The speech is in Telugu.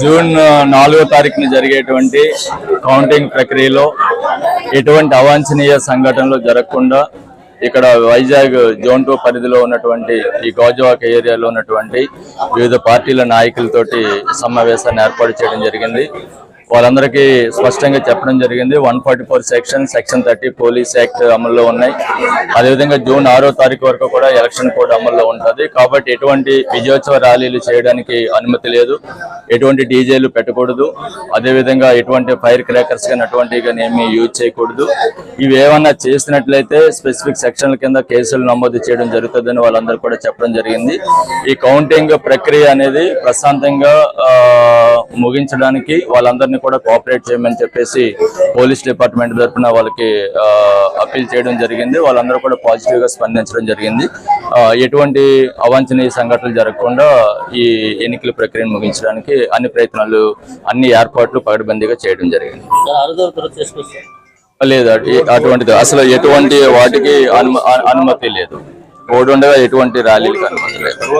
జూన్ నాలుగో తారీఖున జరిగేటువంటి కౌంటింగ్ ప్రక్రియలో ఎటువంటి అవాంఛనీయ సంఘటనలు జరగకుండా ఇక్కడ వైజాగ్ జోన్ టూ పరిధిలో ఉన్నటువంటి ఈ గోజవాక ఏరియాలో ఉన్నటువంటి వివిధ పార్టీల నాయకులతోటి సమావేశాన్ని ఏర్పాటు చేయడం జరిగింది. వాళ్ళందరికీ స్పష్టంగా చెప్పడం జరిగింది. One forty four section section thirty police act అమల్లో ఉన్నాయి. అదేవిధంగా జూన్ ఆరో తారీఖు వరకు కూడా ఎలక్షన్ కోడ్ అమల్లో ఉంటుంది. కాబట్టి ఎటువంటి విజయోత్సవ ర్యాలీలు చేయడానికి అనుమతి లేదు. ఎటువంటి డీజేలు పెట్టకూడదు. అదేవిధంగా ఎటువంటి ఫైర్ క్రాకర్స్ కానీ అటువంటివి కానీ ఏమీ యూజ్ చేయకూడదు. ఇవి ఏమన్నా చేసినట్లయితే స్పెసిఫిక్ సెక్షన్ల కింద కేసులు నమోదు చేయడం జరుగుతుందని వాళ్ళందరూ కూడా చెప్పడం జరిగింది. ఈ కౌంటింగ్ ప్రక్రియ అనేది ప్రశాంతంగా ఆ, ముగించడానికి వాళ్ళందరినీ కూడా కోఆపరేట్ చేయమని చెప్పేసి పోలీస్ డిపార్ట్మెంట్ తరఫున వాళ్ళకి అప్పీల్ చేయడం జరిగింది. వాళ్ళందరూ కూడా పాజిటివ్గా స్పందించడం జరిగింది. ఎటువంటి అవాంఛనీయ సంఘటనలు జరగకుండా ఈ ఎన్నికల ప్రక్రియను ముగించడానికి అన్ని ప్రయత్నాలు అన్ని ఏర్పాట్లు పగడబందీగా చేయడం జరిగింది. లేదు అటు- అటువంటిది అసలు ఎటువంటి వాటికి అనుమ- అనుమతి లేదు. కోడ్ ఉండగా ఎటువంటి ర్యాలీలకు అనుమతి లేదు.